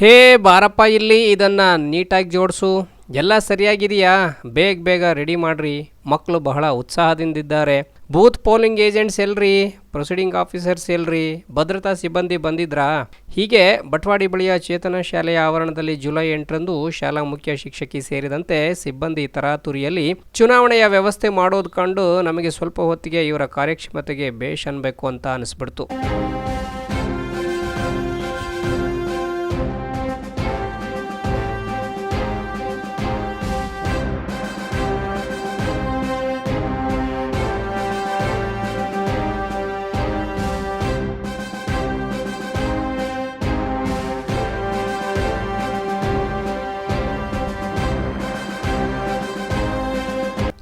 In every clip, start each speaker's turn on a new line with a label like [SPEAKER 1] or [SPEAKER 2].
[SPEAKER 1] ಹೇ ಬಾರಪ್ಪ, ಇಲ್ಲಿ ಇದನ್ನು ನೀಟಾಗಿ ಜೋಡಿಸು. ಎಲ್ಲ ಸರಿಯಾಗಿದೆಯಾ? ಬೇಗ ಬೇಗ ರೆಡಿ ಮಾಡ್ರಿ. ಮಕ್ಕಳು ಬಹಳ ಉತ್ಸಾಹದಿಂದಿದ್ದಾರೆ. ಬೂತ್ ಪೋಲಿಂಗ್ ಏಜೆಂಟ್ಸ್ ಎಲ್ರಿ? ಪ್ರೊಸೀಡಿಂಗ್ ಆಫೀಸರ್ಸ್ ಎಲ್ರಿ? ಭದ್ರತಾ ಸಿಬ್ಬಂದಿ ಬಂದಿದ್ರಾ? ಹೀಗೆ ಬಟ್ವಾಡಿ ಬಳಿಯ ಚೇತನ ಶಾಲೆಯ ಆವರಣದಲ್ಲಿ ಜುಲೈ ಎಂಟರಂದು ಶಾಲಾ ಮುಖ್ಯ ಶಿಕ್ಷಕಿ ಸೇರಿದಂತೆ ಸಿಬ್ಬಂದಿ ತರಾತುರಿಯಲ್ಲಿ ಚುನಾವಣೆಯ ವ್ಯವಸ್ಥೆ ಮಾಡೋದು ಕಂಡು ನಮಗೆ ಸ್ವಲ್ಪ ಹೊತ್ತಿಗೆ ಇವರ ಕಾರ್ಯಕ್ಷಮತೆಗೆ ಬೇಷ್ ಅನ್ಬೇಕು ಅಂತ ಅನಿಸ್ಬಿಡ್ತು.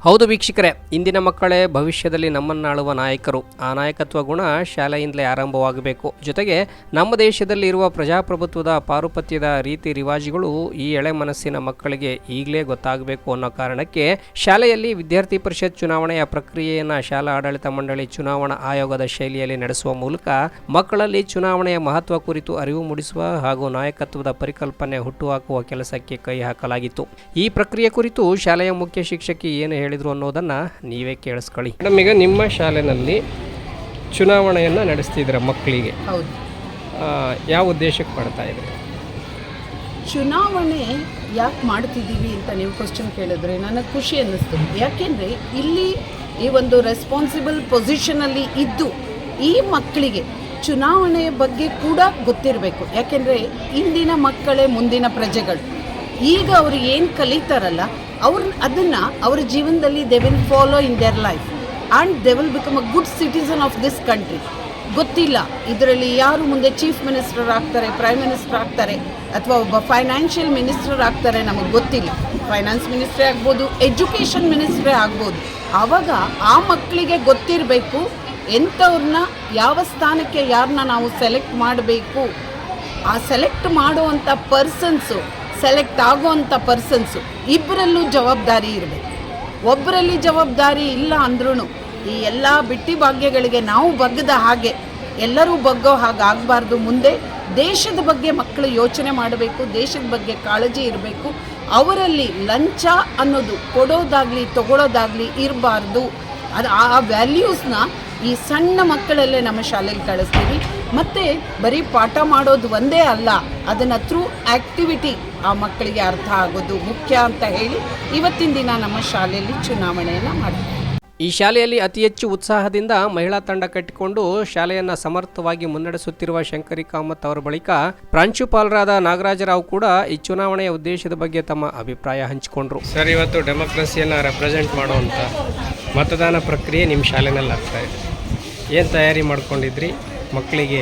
[SPEAKER 1] ಹೌದು ವೀಕ್ಷಕರೇ, ಇಂದಿನ ಮಕ್ಕಳೇ ಭವಿಷ್ಯದಲ್ಲಿ ನಮ್ಮನ್ನಾಳುವ ನಾಯಕರು. ಆ ನಾಯಕತ್ವ ಗುಣ ಶಾಲೆಯಿಂದಲೇ ಆರಂಭವಾಗಬೇಕು. ಜೊತೆಗೆ ನಮ್ಮ ದೇಶದಲ್ಲಿ ಇರುವ ಪ್ರಜಾಪ್ರಭುತ್ವದ ಪಾರುಪತ್ಯದ ರೀತಿ ರಿವಾಜುಗಳು ಈ ಎಳೆ ಮನಸ್ಸಿನ ಮಕ್ಕಳಿಗೆ ಈಗಲೇ ಗೊತ್ತಾಗಬೇಕು ಅನ್ನೋ ಕಾರಣಕ್ಕೆ ಶಾಲೆಯಲ್ಲಿ ವಿದ್ಯಾರ್ಥಿ ಪರಿಷತ್ ಚುನಾವಣೆಯ ಪ್ರಕ್ರಿಯೆಯನ್ನು ಶಾಲಾ ಆಡಳಿತ ಮಂಡಳಿ ಚುನಾವಣಾ ಆಯೋಗದ ಶೈಲಿಯಲ್ಲಿ ನಡೆಸುವ ಮೂಲಕ ಮಕ್ಕಳಲ್ಲಿ ಚುನಾವಣೆಯ ಮಹತ್ವ ಕುರಿತು ಅರಿವು ಮೂಡಿಸುವ ಹಾಗೂ ನಾಯಕತ್ವದ ಪರಿಕಲ್ಪನೆ ಹುಟ್ಟುಹಾಕುವ ಕೆಲಸಕ್ಕೆ ಕೈ ಹಾಕಲಾಗಿತ್ತು. ಈ ಪ್ರಕ್ರಿಯೆ ಕುರಿತು ಶಾಲೆಯ ಮುಖ್ಯ ಶಿಕ್ಷಕಿ ಏನು ಹೇಳಿದ್ರು ಅನ್ನೋದನ್ನ ನೀವೇ ಕೇಳಿಸ್ಕೊಳ್ಳಿ. ಮೇಡಮ್ ಈಗ ನಿಮ್ಮ ಶಾಲೆಯಲ್ಲಿ ಚುನಾವಣೆಯನ್ನು ನಡೆಸ್ತಿದ್ರ ಮಕ್ಕಳಿಗೆ?
[SPEAKER 2] ಹೌದು.
[SPEAKER 1] ಯಾವ ಉದ್ದೇಶಕ್ಕೆ ಮಾಡ್ತಾ ಇದ್ರಿ?
[SPEAKER 2] ಚುನಾವಣೆ ಯಾಕೆ ಮಾಡ್ತಿದ್ದೀವಿ ಅಂತ ನೀವು ಕ್ವಶನ್ ಕೇಳಿದ್ರೆ ನನಗೆ ಖುಷಿ ಅನ್ನಿಸ್ತು ಯಾಕೆಂದರೆ ಇಲ್ಲಿ ಈ ಒಂದು ರೆಸ್ಪಾನ್ಸಿಬಲ್ ಪೊಸಿಷನಲ್ಲಿ ಇದ್ದು ಈ ಮಕ್ಕಳಿಗೆ ಚುನಾವಣೆಯ ಬಗ್ಗೆ ಕೂಡ ಗೊತ್ತಿರಬೇಕು. ಯಾಕೆಂದರೆ ಇಂದಿನ ಮಕ್ಕಳೇ ಮುಂದಿನ ಪ್ರಜೆಗಳು. ಈಗ ಅವರು ಏನು ಕಲಿತಾರಲ್ಲ ಅವ್ರ ಅದನ್ನು ಅವ್ರ ಜೀವನದಲ್ಲಿ they will follow in their life and they will become a good citizen of this country ಗೊತ್ತಿಲ್ಲ, ಇದರಲ್ಲಿ ಯಾರು ಮುಂದೆ ಚೀಫ್ ಮಿನಿಸ್ಟರ್ ಆಗ್ತಾರೆ ಪ್ರೈಮ್ ಮಿನಿಸ್ಟರ್ ಆಗ್ತಾರೆ, ಅಥವಾ ಒಬ್ಬ ಫೈನಾನ್ಷಿಯಲ್ ಮಿನಿಸ್ಟರ್ ಆಗ್ತಾರೆ ನಮಗೆ ಗೊತ್ತಿಲ್ಲ. ಫೈನಾನ್ಸ್ ಮಿನಿಸ್ಟ್ರೇ ಆಗ್ಬೋದು ಎಜುಕೇಷನ್ ಮಿನಿಸ್ಟ್ರೇ ಆಗ್ಬೋದು. ಆವಾಗ ಆ ಮಕ್ಕಳಿಗೆ ಗೊತ್ತಿರಬೇಕು ಎಂಥವ್ರನ್ನ ಯಾವ ಸ್ಥಾನಕ್ಕೆ ಯಾರನ್ನ ನಾವು ಸೆಲೆಕ್ಟ್ ಮಾಡಬೇಕು. ಆ ಸೆಲೆಕ್ಟ್ ಮಾಡುವಂಥ ಪರ್ಸನ್ಸು ಸೆಲೆಕ್ಟ್ ಆಗುವಂಥ ಪರ್ಸನ್ಸು ಇಬ್ಬರಲ್ಲೂ ಜವಾಬ್ದಾರಿ ಇರಬೇಕು. ಒಬ್ಬರಲ್ಲಿ ಜವಾಬ್ದಾರಿ ಇಲ್ಲ ಅಂದ್ರೂ ಈ ಎಲ್ಲ ಬಿಟ್ಟಿ ಭಾಗ್ಯಗಳಿಗೆ ನಾವು ಬಗ್ಗದ ಹಾಗೆ, ಎಲ್ಲರೂ ಬಗ್ಗೋ ಹಾಗೆ ಆಗಬಾರ್ದು. ಮುಂದೆ ದೇಶದ ಬಗ್ಗೆ ಮಕ್ಕಳು ಯೋಚನೆ ಮಾಡಬೇಕು, ದೇಶದ ಬಗ್ಗೆ ಕಾಳಜಿ ಇರಬೇಕು. ಅವರಲ್ಲಿ ಲಂಚ ಅನ್ನೋದು ಕೊಡೋದಾಗಲಿ ತಗೊಳ್ಳೋದಾಗಲಿ ಇರಬಾರ್ದು. ಅದು ಆ ವ್ಯಾಲ್ಯೂಸ್ನ ಈ ಸಣ್ಣ ಮಕ್ಕಳಲ್ಲೇ ನಮ್ಮ ಶಾಲೆಗೆ ಕಳಿಸ್ತೀವಿ. ಮತ್ತು ಬರೀ ಪಾಠ ಮಾಡೋದು ಒಂದೇ ಅಲ್ಲ ಅದನ್ನು ಥ್ರೂ ಆ್ಯಕ್ಟಿವಿಟಿ ಆ ಮಕ್ಕಳಿಗೆ ಅರ್ಥ ಆಗೋದು ಮುಖ್ಯ ಅಂತ ಹೇಳಿ ಇವತ್ತಿನ ದಿನ ನಮ್ಮ ಶಾಲೆಯಲ್ಲಿ ಚುನಾವಣೆಯನ್ನು ಮಾಡ್ತೀವಿ.
[SPEAKER 1] ಈ ಶಾಲೆಯಲ್ಲಿ ಅತಿ ಹೆಚ್ಚು ಉತ್ಸಾಹದಿಂದ ಮಹಿಳಾ ತಂಡ ಕಟ್ಟಿಕೊಂಡು ಶಾಲೆಯನ್ನು ಸಮರ್ಥವಾಗಿ ಮುನ್ನಡೆಸುತ್ತಿರುವ ಶಂಕರಿ ಕಾಮತ್ ಅವರ ಬಳಿಕ ಪ್ರಾಂಶುಪಾಲರಾದ ನಾಗರಾಜರಾವ್ ಕೂಡ ಈ ಚುನಾವಣೆಯ ಉದ್ದೇಶದ ಬಗ್ಗೆ ತಮ್ಮ ಅಭಿಪ್ರಾಯ ಹಂಚಿಕೊಂಡ್ರು. ಸರ್ ಇವತ್ತು ಡೆಮೋಕ್ರಸಿಯನ್ನು ರೆಪ್ರೆಸೆಂಟ್ ಮಾಡುವಂಥ ಮತದಾನ ಪ್ರಕ್ರಿಯೆ ನಿಮ್ಮ ಶಾಲೆನಲ್ಲಿ ಆಗ್ತಾ ಇದೆ. ಏನು ತಯಾರಿ ಮಾಡ್ಕೊಂಡಿದ್ರಿ? ಮಕ್ಕಳಿಗೆ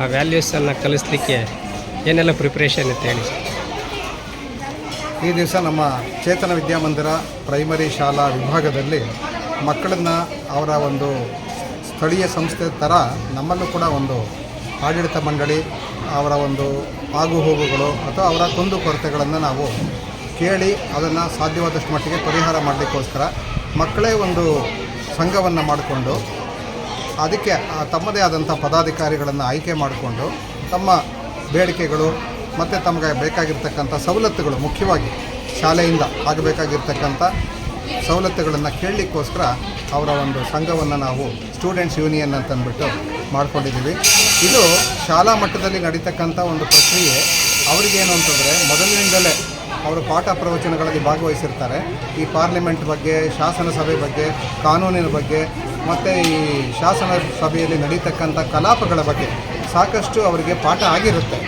[SPEAKER 1] ಆ ವ್ಯಾಲ್ಯೂಸನ್ನು ಕಲಿಸ್ಲಿಕ್ಕೆ ಏನೆಲ್ಲ ಪ್ರಿಪ್ರೇಷನ್ ಅಂತ ಹೇಳಿ?
[SPEAKER 3] ಈ ದಿವಸ ನಮ್ಮ ಚೇತನ ವಿದ್ಯಾಮಂದಿರ ಪ್ರೈಮರಿ ಶಾಲಾ ವಿಭಾಗದಲ್ಲಿ ಮಕ್ಕಳನ್ನು ಅವರ ಒಂದು ಸ್ಥಳೀಯ ಸಂಸ್ಥೆ ಥರ ನಮ್ಮಲ್ಲೂ ಕೂಡ ಒಂದು ಆಡಳಿತ ಮಂಡಳಿ, ಅವರ ಒಂದು ಆಗುಹೋಗುಗಳು ಅಥವಾ ಅವರ ಕುಂದು ಕೊರತೆಗಳನ್ನು ನಾವು ಕೇಳಿ ಅದನ್ನು ಸಾಧ್ಯವಾದಷ್ಟು ಮಟ್ಟಿಗೆ ಪರಿಹಾರ ಮಾಡಲಿಕ್ಕೋಸ್ಕರ ಮಕ್ಕಳೇ ಒಂದು ಸಂಘವನ್ನು ಮಾಡಿಕೊಂಡು ಅದಕ್ಕೆ ತಮ್ಮದೇ ಆದಂಥ ಪದಾಧಿಕಾರಿಗಳನ್ನು ಆಯ್ಕೆ ಮಾಡಿಕೊಂಡು ತಮ್ಮ ಬೇಡಿಕೆಗಳು ಮತ್ತು ತಮಗೆ ಬೇಕಾಗಿರ್ತಕ್ಕಂಥ ಸವಲತ್ತುಗಳು ಮುಖ್ಯವಾಗಿ ಶಾಲೆಯಿಂದ ಆಗಬೇಕಾಗಿರ್ತಕ್ಕಂಥ ಸವಲತ್ತುಗಳನ್ನು ಕೇಳಲಿಕ್ಕೋಸ್ಕರ ಅವರ ಒಂದು ಸಂಘವನ್ನು ನಾವು ಸ್ಟೂಡೆಂಟ್ಸ್ ಯೂನಿಯನ್ ಅಂತಂದ್ಬಿಟ್ಟು ಮಾಡ್ಕೊಂಡಿದ್ದೀವಿ. ಇದು ಶಾಲಾ ಮಟ್ಟದಲ್ಲಿ ನಡೀತಕ್ಕಂಥ ಒಂದು ಪ್ರಕ್ರಿಯೆ. ಅವರಿಗೇನು ಅಂತಂದರೆ ಮೊದಲಿನಿಂದಲೇ ಅವರು ಪಾಠ ಪ್ರವಚನಗಳಲ್ಲಿ ಭಾಗವಹಿಸಿರ್ತಾರೆ. ಈ ಪಾರ್ಲಿಮೆಂಟ್ ಬಗ್ಗೆ, ಶಾಸನ ಸಭೆ ಬಗ್ಗೆ, ಕಾನೂನಿನ ಬಗ್ಗೆ ಮತ್ತು ಈ ಶಾಸನ ಸಭೆಯಲ್ಲಿ ನಡೀತಕ್ಕಂಥ ಕಲಾಪಗಳ ಬಗ್ಗೆ ಸಾಕಷ್ಟು ಅವರಿಗೆ ಪಾಠ ಆಗಿರುತ್ತೆ.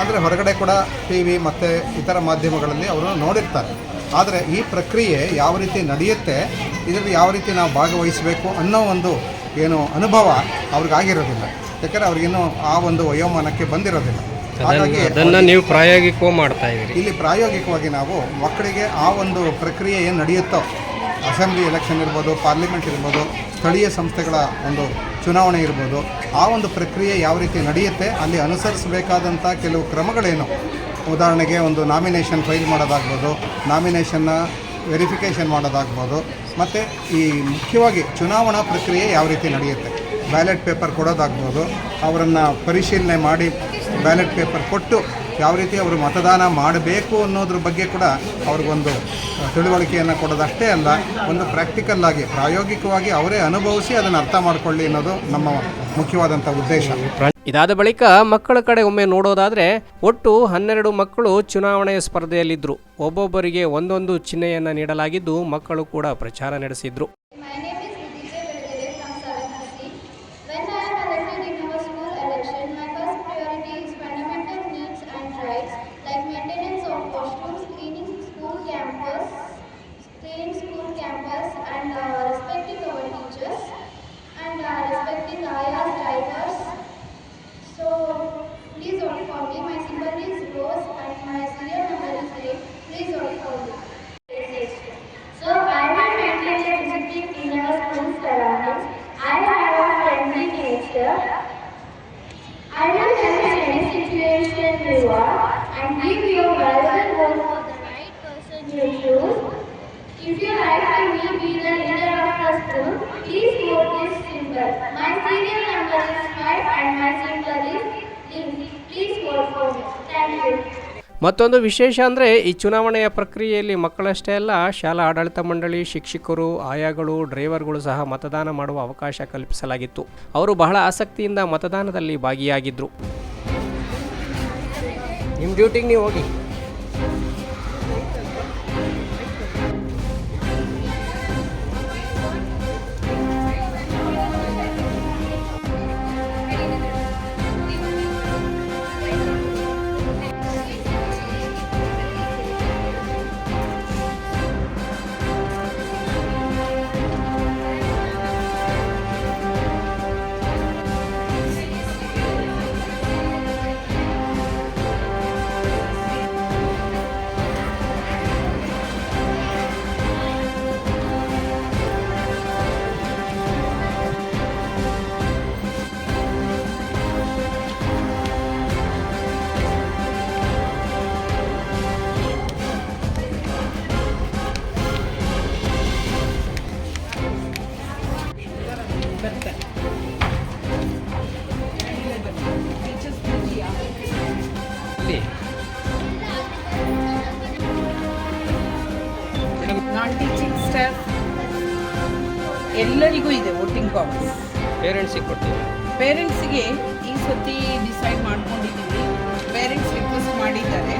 [SPEAKER 3] ಆದರೆ ಹೊರಗಡೆ ಕೂಡ ಟಿ ವಿ ಮತ್ತು ಇತರ ಮಾಧ್ಯಮಗಳಲ್ಲಿ ಅವರು ನೋಡಿರ್ತಾರೆ. ಆದರೆ ಈ ಪ್ರಕ್ರಿಯೆ ಯಾವ ರೀತಿ ನಡೆಯುತ್ತೆ ಇದರಲ್ಲಿ ಯಾವ ರೀತಿ ನಾವು ಭಾಗವಹಿಸಬೇಕು ಅನ್ನೋ ಒಂದು ಏನು ಅನುಭವ ಅವ್ರಿಗಾಗಿರೋದಿಲ್ಲ. ಯಾಕಂದರೆ ಅವ್ರಿಗಿನ್ನೂ ಆ ಒಂದು ವಯೋಮಾನಕ್ಕೆ ಬಂದಿರೋದಿಲ್ಲ. ಹಾಗಾಗಿ
[SPEAKER 1] ಅದನ್ನು ನೀವು ಪ್ರಾಯೋಗಿಕವಾಗಿ ಮಾಡ್ತಾ ಇದ್ದೀರಿ.
[SPEAKER 3] ಇಲ್ಲಿ ಪ್ರಾಯೋಗಿಕವಾಗಿ ನಾವು ಮಕ್ಕಳಿಗೆ ಆ ಒಂದು ಪ್ರಕ್ರಿಯೆ ಏನು ನಡೆಯುತ್ತೋ ಅಸೆಂಬ್ಲಿ ಎಲೆಕ್ಷನ್ ಇರ್ಬೋದು, ಪಾರ್ಲಿಮೆಂಟ್ ಇರ್ಬೋದು, ಸ್ಥಳೀಯ ಸಂಸ್ಥೆಗಳ ಒಂದು ಚುನಾವಣೆ ಇರ್ಬೋದು, ಆ ಒಂದು ಪ್ರಕ್ರಿಯೆ ಯಾವ ರೀತಿ ನಡೆಯುತ್ತೆ, ಅಲ್ಲಿ ಅನುಸರಿಸಬೇಕಾದಂಥ ಕೆಲವು ಕ್ರಮಗಳೇನು? ಉದಾಹರಣೆಗೆ ಒಂದು ನಾಮಿನೇಷನ್ ಫೈಲ್ ಮಾಡೋದಾಗ್ಬೋದು ನಾಮಿನೇಷನ್ನ ವೆರಿಫಿಕೇಷನ್ ಮಾಡೋದಾಗ್ಬೋದು, ಮತ್ತು ಈ ಮುಖ್ಯವಾಗಿ ಚುನಾವಣಾ ಪ್ರಕ್ರಿಯೆ ಯಾವ ರೀತಿ ನಡೆಯುತ್ತೆ? ಬ್ಯಾಲೆಟ್ ಪೇಪರ್ ಕೊಡೋದಾಗ್ಬೋದು, ಅವರನ್ನು ಪರಿಶೀಲನೆ ಮಾಡಿ ಬ್ಯಾಲೆಟ್ ಪೇಪರ್ ಕೊಟ್ಟು ಯಾವ ರೀತಿ ಅವರು ಮತದಾನ ಮಾಡಬೇಕು ಅನ್ನೋದ್ರ ಬಗ್ಗೆ ಕೂಡ ಅವ್ರಿಗೊಂದು ತಿಳುವಳಿಕೆಯನ್ನು ಕೊಡೋದಷ್ಟೇ ಅಲ್ಲ, ಒಂದು ಪ್ರಾಕ್ಟಿಕಲ್ ಆಗಿ, ಪ್ರಾಯೋಗಿಕವಾಗಿ ಅವರೇ ಅನುಭವಿಸಿ ಅದನ್ನು ಅರ್ಥ ಮಾಡಿಕೊಳ್ಳಿ ಅನ್ನೋದು ನಮ್ಮ ಮುಖ್ಯವಾದಂಥ ಉದ್ದೇಶ.
[SPEAKER 4] ಇದಾದ ಬಳಿಕ ಮಕ್ಕಳ ಕಡೆ ಒಮ್ಮೆ ನೋಡೋದಾದರೆ ಒಟ್ಟು ಹನ್ನೆರಡು ಮಕ್ಕಳು ಚುನಾವಣೆಯ ಸ್ಪರ್ಧೆಯಲ್ಲಿದ್ದರು ಒಬ್ಬೊಬ್ಬರಿಗೆ ಒಂದೊಂದು ಚಿಹ್ನೆಯನ್ನು ನೀಡಲಾಗಿದ್ದು ಮಕ್ಕಳು ಕೂಡ ಪ್ರಚಾರ ನಡೆಸಿದ್ರು. ಮತ್ತೊಂದು ವಿಶೇಷ ಅಂದರೆ ಈ ಚುನಾವಣೆಯ ಪ್ರಕ್ರಿಯೆಯಲ್ಲಿ ಮಕ್ಕಳಷ್ಟೇ ಅಲ್ಲ, ಶಾಲಾ ಆಡಳಿತ ಮಂಡಳಿ, ಶಿಕ್ಷಕರು, ಆಯಾಗಳು, ಡ್ರೈವರ್ಗಳು ಸಹ ಮತದಾನ ಮಾಡುವ ಅವಕಾಶ ಕಲ್ಪಿಸಲಾಗಿತ್ತು. ಅವರು ಬಹಳ ಆಸಕ್ತಿಯಿಂದ ಮತದಾನದಲ್ಲಿ ಭಾಗಿಯಾಗಿದ್ದರು ನಿಮ್ಮ ಡ್ಯೂಟಿಗೆ ನೀವು ಹೋಗಿ.
[SPEAKER 2] ಎಲ್ಲರಿಗೂ ಇದೆ ವೋಟಿಂಗ್ ಪವರ್.
[SPEAKER 4] ಪೇರೆಂಟ್ಸಿಗೆ ಕೊಡ್ತೀವಿ
[SPEAKER 2] ಪೇರೆಂಟ್ಸಿಗೆ ಈ ಸತಿ ಡಿಸೈಡ್ ಮಾಡ್ಕೊಂಡಿದ್ದೀವಿ. ಪೇರೆಂಟ್ಸ್ ರಿಕ್ವೆಸ್ಟ್ ಮಾಡಿದ್ದಾರೆ.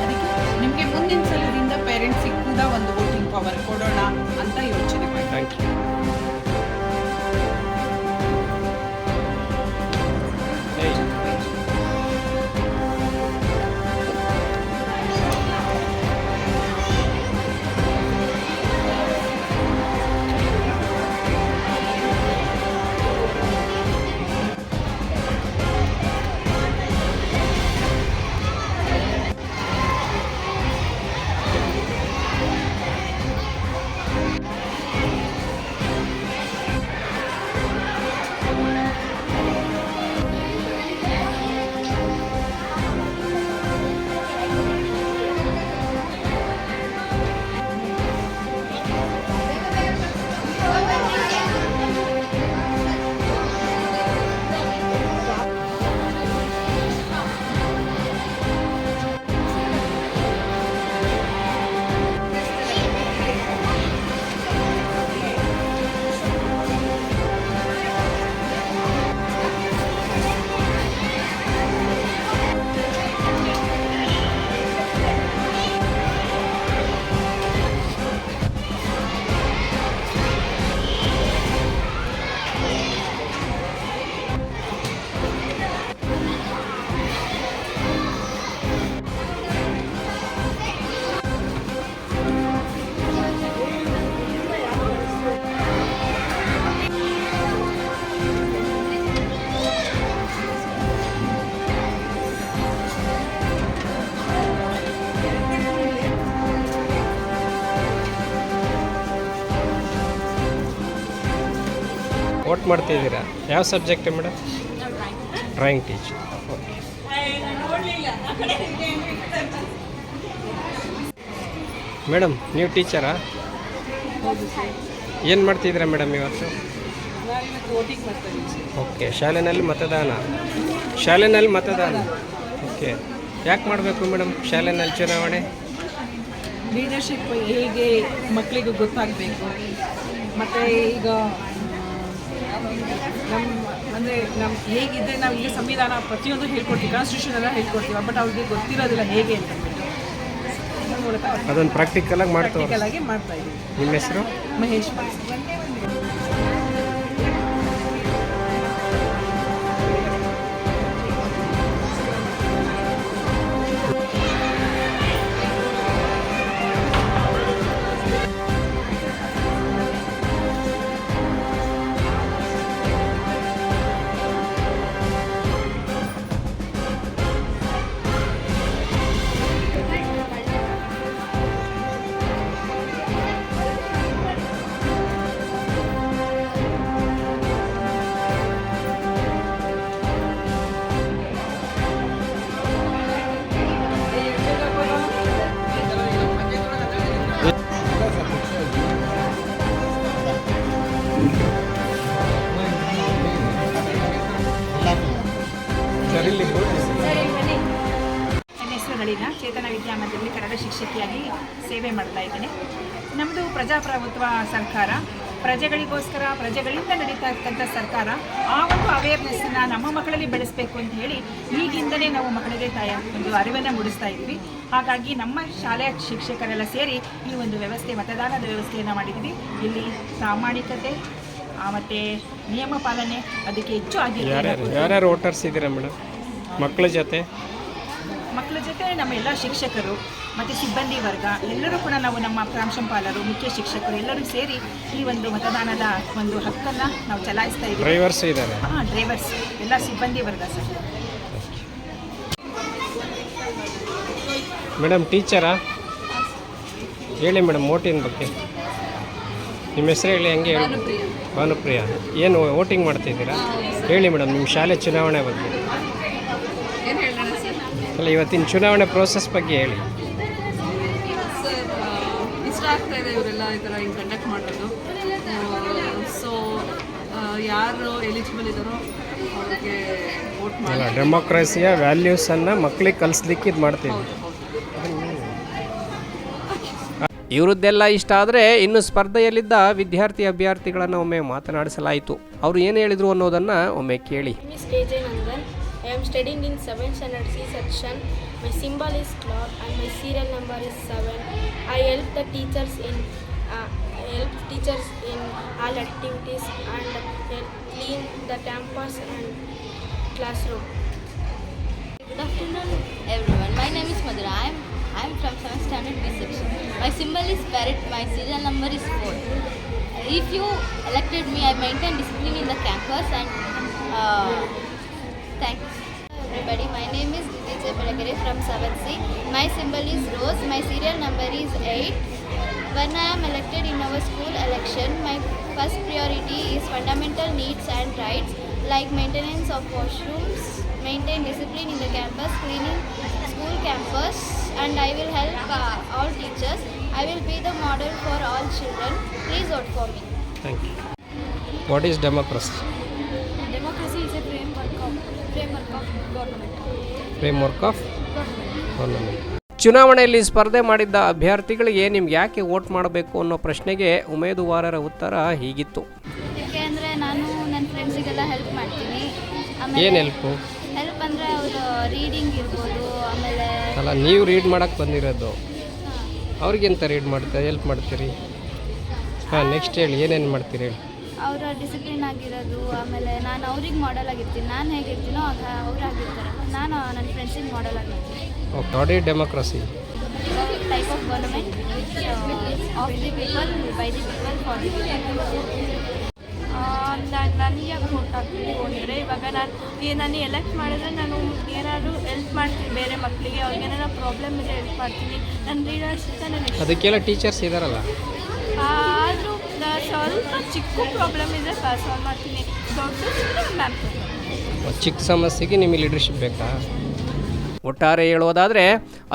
[SPEAKER 2] ಅದಕ್ಕೆ ನಿಮಗೆ ಮುಂದಿನ ಸಲದಿಂದ ಪೇರೆಂಟ್ಸಿಗೆ ಕೂಡ ಒಂದು ವೋಟಿಂಗ್ ಪವರ್ ಕೊಡೋಣ ಅಂತ ಯೋಚನೆ ಮಾಡಿ
[SPEAKER 4] ಥ್ಯಾಂಕ್ ಯು ವೋಟ್ ಮಾಡ್ತಿದ್ದೀರಾ ಯಾವ subject madam drawing teacher okay madam ನೀವು ಟೀಚರಾ ಏನು ಮಾಡ್ತಿದ್ದೀರಾ ಮೇಡಮ್ ಇವತ್ತು? ಓಕೆ ಶಾಲೆಯಲ್ಲಿ ಮತದಾನ. ಶಾಲೆಯಲ್ಲಿ ಮತದಾನ. ಓಕೆ
[SPEAKER 1] ಯಾಕೆ ಮಾಡಬೇಕು ಮೇಡಮ್ ಶಾಲೆನಲ್ಲಿ ಚುನಾವಣೆ?
[SPEAKER 5] ಲೀಡರ್ಶಿಪ್ ಹೇಗೆ ಮಕ್ಕಳಿಗೆ ಗೊತ್ತಾಗಬೇಕು? ಮತ್ತು ಈಗ ನಮ್ಮ ಅಂದರೆ ನಮ್ಮ ಹೇಗಿದ್ದರೆ ನಾವು ಈಗ ಸಂವಿಧಾನ ಪ್ರತಿಯೊಂದು ಹೇಳ್ಕೊಡ್ತೀವಿ ಕಾನ್ಸ್ಟಿಟ್ಯೂಷನ್ ಎಲ್ಲ ಹೇಳ್ಕೊಡ್ತೀವಿ ಬಟ್ ಅವ್ರಿಗೆ ಗೊತ್ತಿರೋದಿಲ್ಲ ಹೇಗೆ ಅಂತ
[SPEAKER 1] ಅದನ್ನು
[SPEAKER 5] ಪ್ರಾಕ್ಟಿಕಲ್ ಆಗಿ ಮಾಡ್ತಾ ಇದ್ದೀವಿ.
[SPEAKER 1] ನಿಮ್ಮ ಹೆಸರು?
[SPEAKER 5] ಮಹೇಶ್
[SPEAKER 6] ವಿದ್ಯಾಮಂದಿರದಲ್ಲಿ ಕನ್ನಡ ಶಿಕ್ಷಕಿಯಾಗಿ ಸೇವೆ ಮಾಡ್ತಾ ಇದ್ದೀನಿ. ನಮ್ಮದು ಪ್ರಜಾಪ್ರಭುತ್ವ ಸರ್ಕಾರ. ಪ್ರಜೆಗಳಿಗೋಸ್ಕರ ಪ್ರಜೆಗಳಿಂದ ನಡೀತಾ ಇರ್ತಕ್ಕಂಥ ಸರ್ಕಾರ ಆ ಒಂದು ಅವೇರ್ನೆಸ್ನ ನಮ್ಮ ಮಕ್ಕಳಲ್ಲಿ ಬೆಳೆಸಬೇಕು ಅಂತ ಹೇಳಿ ಈಗಿಂದಲೇ ನಾವು ಮಕ್ಕಳಿಗೆ ತಾಯ ಒಂದು ಅರಿವನ್ನು ಮೂಡಿಸ್ತಾ ಇದ್ದೀವಿ ಹಾಗಾಗಿ ನಮ್ಮ ಶಾಲೆಯ ಶಿಕ್ಷಕರೆಲ್ಲ ಸೇರಿ ಈ ಒಂದು ವ್ಯವಸ್ಥೆ ಮತದಾನದ ವ್ಯವಸ್ಥೆಯನ್ನು ಮಾಡಿದ್ದೀವಿ ಇಲ್ಲಿ ಪ್ರಾಮಾಣಿಕತೆ ಮತ್ತು ನಿಯಮ ಪಾಲನೆ ಅದಕ್ಕೆ ಹೆಚ್ಚು ಆಗಿದೆ
[SPEAKER 1] ಯಾರ್ಯಾರು ವೋಟರ್ಸ್ ಇದ್ದೀರಾ ಮೇಡಮ್? ಮಕ್ಕಳ ಜೊತೆ?
[SPEAKER 6] ಮಕ್ಕಳ ಜೊತೆ ನಮ್ಮ ಎಲ್ಲ ಶಿಕ್ಷಕರು ಮತ್ತು ಸಿಬ್ಬಂದಿ ವರ್ಗ ಎಲ್ಲರೂ ಕೂಡ ನಾವು ನಮ್ಮ ಪ್ರಾಂಶುಪಾಲರು ಮುಖ್ಯ ಶಿಕ್ಷಕರು ಎಲ್ಲರೂ ಸೇರಿ ಈ ಒಂದು ಮತದಾನದ ಒಂದು ಹಕ್ಕನ್ನು ನಾವು ಚಲಾಯಿಸ್ತಾ ಇದ್ದೀವಿ.
[SPEAKER 1] ಡ್ರೈವರ್ಸ್ ಇದ್ದಾರೆ.
[SPEAKER 6] ಹಾಂ ಡ್ರೈವರ್ಸ್ ಎಲ್ಲ ಸಿಬ್ಬಂದಿ ವರ್ಗ ಸರ್.
[SPEAKER 1] ಮೇಡಮ್ ಟೀಚರಾ? ಹೇಳಿ ಮೇಡಮ್ ಓಟಿನ ಬಗ್ಗೆ. ನಿಮ್ಮ ಹೆಸರು ಹೇಳಿ ಹಂಗೆ ಹೇಳಿ? ಭಾನುಪ್ರಿಯ. ಏನು ವೋಟಿಂಗ್ ಮಾಡ್ತಿದ್ದೀರಾ? ಹೇಳಿ ಮೇಡಮ್ ನಿಮ್ಮ ಶಾಲೆ ಚುನಾವಣೆ ಬಗ್ಗೆ. ಅಲ್ಲ ಇವತ್ತಿನ ಚುನಾವಣೆ ಪ್ರೋಸೆಸ್ ಬಗ್ಗೆ ಹೇಳಿ.
[SPEAKER 7] ಸರ್ ಇಷ್ಟ ಆಗ್ತಾ ಇದೆ ಇವರೆಲ್ಲ ಈ ಥರ ಹಿಂಗೆ ಕಂಡಕ್ಟ್ ಮಾಡೋದು. ಸೊ ಯಾರು ಎಲಿಜಿಬಲ್ ಇದ್ದಾರೋ ಅವ್ರಿಗೆ ವೋಟ್
[SPEAKER 1] ಅಲ್ಲ
[SPEAKER 7] ಮಾಡಿ
[SPEAKER 1] ಡೆಮೋಕ್ರಸಿಯ ವ್ಯಾಲ್ಯೂಸನ್ನು ಮಕ್ಕಳಿಗೆ ಕಲಿಸ್ಲಿಕ್ಕೆ ಇದು ಮಾಡ್ತೀವಿ. ಇವರದ್ದೆಲ್ಲ ಇಷ್ಟ ಆದರೆ ಇನ್ನು ಸ್ಪರ್ಧೆಯಲ್ಲಿದ್ದ ವಿದ್ಯಾರ್ಥಿ ಅಭ್ಯರ್ಥಿಗಳನ್ನು ಒಮ್ಮೆ ಮಾತನಾಡಿಸಲಾಯಿತು. ಅವರು ಏನು ಹೇಳಿದರು ಅನ್ನೋದನ್ನು ಒಮ್ಮೆ ಕೇಳಿ.
[SPEAKER 8] I am studying in 7th standard C section. My symbol is clock and my serial number is 7. I help the teachers in uh, help teachers in all activities and clean the campus and classroom.
[SPEAKER 9] Good afternoon, everyone. My name is Madhura. I'm I'm from 7th standard B section. My symbol is parrot. My serial number is 4. If you elected me, I maintain discipline in the campus and uh, Thank you
[SPEAKER 4] everybody. My name is Didi Palagare from 7C. My symbol is Rose. My serial number is 8. When I am elected in our school election, my first priority is fundamental needs and rights like maintenance of washrooms, maintain discipline in the campus, cleaning school campus and I will help uh, all teachers. I will be the model for all children. Please vote for me.
[SPEAKER 1] Thank you. What is democracy?
[SPEAKER 8] Democracy is a dream. Of
[SPEAKER 1] framework of government ಚುನಾವಣೆಯಲ್ಲಿ ಸ್ಪರ್ಧೆ ಮಾಡಿದ್ದ ಅಭ್ಯರ್ಥಿಗಳಿಗೆ ನಿಮ್ಗೆ ಯಾಕೆ vote ಮಾಡಬೇಕು ಅನ್ನೋ ಪ್ರಶ್ನೆಗೆ ಉಮೇದುವಾರರ ಉತ್ತರ ಹೀಗಿತ್ತು.
[SPEAKER 9] ಯಾಕೆಂದರೆ ನಾನು ನನ್ನ ಫ್ರೆಂಡ್ಸಿಗೆಲ್ಲ ಹೆಲ್ಪ್ ಮಾಡ್ತೀನಿ.
[SPEAKER 1] ಏನು ಹೆಲ್ಪು
[SPEAKER 9] ಹೆಲ್ಪ್ ಅಂದರೆ ಅವರು ರೀಡಿಂಗ್ ಇರ್ಬೋದು ಆಮೇಲೆ
[SPEAKER 1] ಅಲ್ಲ ನೀವು ರೀಡ್ ಮಾಡಕ್ಕೆ ಬಂದಿರೋದು. ಅವ್ರಿಗೆಂತ ರೀಡ್ ಮಾಡ್ತಾರೆ? ಹೆಲ್ಪ್ ಮಾಡ್ತೀರಿ? ಹಾಂ ನೆಕ್ಸ್ಟ್ ಹೇಳಿ ಏನೇನು ಮಾಡ್ತೀರಿ ಹೇಳಿ?
[SPEAKER 9] ಅವರ ಡಿಸಿಪ್ಲಿನ್ ಆಗಿರೋದು ಆಮೇಲೆ ನಾನು ಅವ್ರಿಗೆ ಮಾಡೆಲ್ ಆಗಿರ್ತೀನಿ. ನಾನು ಹೇಗಿರ್ತೀನೋ ಆಗ ಅವ್ರು ಆಗಿರ್ತಾರೆ. ನಾನು ನನ್ನ ಫ್ರೆಂಡ್ಸಿಗೆ model ಆಗಿರ್ತೀನಿ.
[SPEAKER 1] Okay democracy
[SPEAKER 9] type of government of the people by the people for the
[SPEAKER 8] ನನಗೆ ವೋಟ್ ಹಾಕ್ತೀನಿ ಅಂದರೆ ಇವಾಗ ನಾನು ಈ ನಾನು ಎಲೆಕ್ಟ್ ಮಾಡಿದ್ರೆ ನಾನು ಏನಾದರೂ ಹೆಲ್ಪ್ ಮಾಡ್ತೀನಿ. ಬೇರೆ ಮಕ್ಕಳಿಗೆ ಅವ್ರಿಗೆ ಏನಾರ ಪ್ರಾಬ್ಲಮ್ ಇದೆ ಹೆಲ್ಪ್ ಮಾಡ್ತೀನಿ. ನನ್ನ ಲೀಡರ್ಸ್ ನಾನು
[SPEAKER 1] ಅದಕ್ಕೆಲ್ಲ ಟೀಚರ್ಸ್ ಇದ್ದಾರಲ್ಲ
[SPEAKER 8] ಆದರೂ ಚಿಕ್ಕ ಪ್ರಾಬ್ಲಮ್ ಇದೆ ಸಾಲ್ವ್ ಮಾಡ್ತೀನಿ.
[SPEAKER 1] ಚಿಕ್ಕ ಸಮಸ್ಯೆಗೆ ನಿಮಗೆ ಲೀಡರ್ಶಿಪ್ ಬೇಕಾ? ಒಟ್ಟಾರೆ ಹೇಳೋದಾದರೆ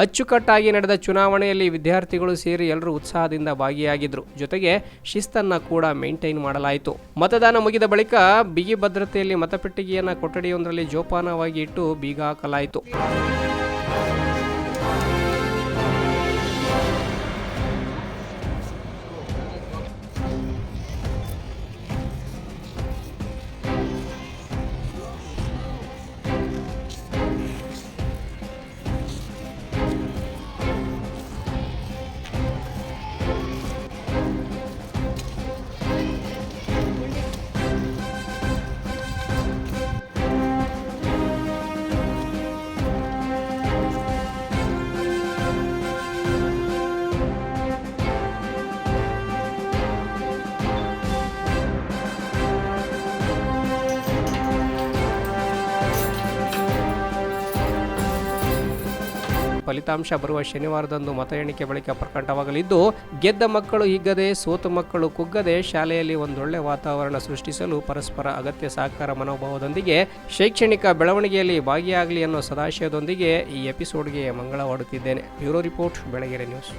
[SPEAKER 1] ಅಚ್ಚುಕಟ್ಟಾಗಿ ನಡೆದ ಚುನಾವಣೆಯಲ್ಲಿ ವಿದ್ಯಾರ್ಥಿಗಳು ಸೇರಿ ಎಲ್ಲರೂ ಉತ್ಸಾಹದಿಂದ ಭಾಗಿಯಾಗಿದ್ದರು ಜೊತೆಗೆ ಶಿಸ್ತನ್ನು ಕೂಡ ಮೇಂಟೈನ್ ಮಾಡಲಾಯಿತು. ಮತದಾನ ಮುಗಿದ ಬಳಿಕ ಬಿಗಿ ಭದ್ರತೆಯಲ್ಲಿ ಮತಪೆಟ್ಟಿಗೆಯನ್ನು ಕೊಠಡಿಯೊಂದರಲ್ಲಿ ಜೋಪಾನವಾಗಿ ಇಟ್ಟು ಬೀಗ ಹಾಕಲಾಯಿತು. ಫಲಿತಾಂಶ ಬರುವ ಶನಿವಾರದಂದು ಮತ ಎಣಿಕೆ ಬಳಿಕ ಪ್ರಕಟವಾಗಲಿದ್ದು, ಗೆದ್ದ ಮಕ್ಕಳು ಹಿಗ್ಗದೆ, ಸೋತ ಮಕ್ಕಳು ಕುಗ್ಗದೆ ಶಾಲೆಯಲ್ಲಿ ಒಂದೊಳ್ಳೆ ವಾತಾವರಣ ಸೃಷ್ಟಿಸಲು ಪರಸ್ಪರ ಅಗತ್ಯ ಸಹಕಾರ ಮನೋಭಾವದೊಂದಿಗೆ ಶೈಕ್ಷಣಿಕ ಬೆಳವಣಿಗೆಯಲ್ಲಿ ಭಾಗಿಯಾಗಲಿ ಅನ್ನೋ ಸದಾಶಯದೊಂದಿಗೆ ಈ ಎಪಿಸೋಡ್ಗೆ ಮಂಗಳವಾಡುತ್ತಿದ್ದೇನೆ. Bureau report, Belagere news.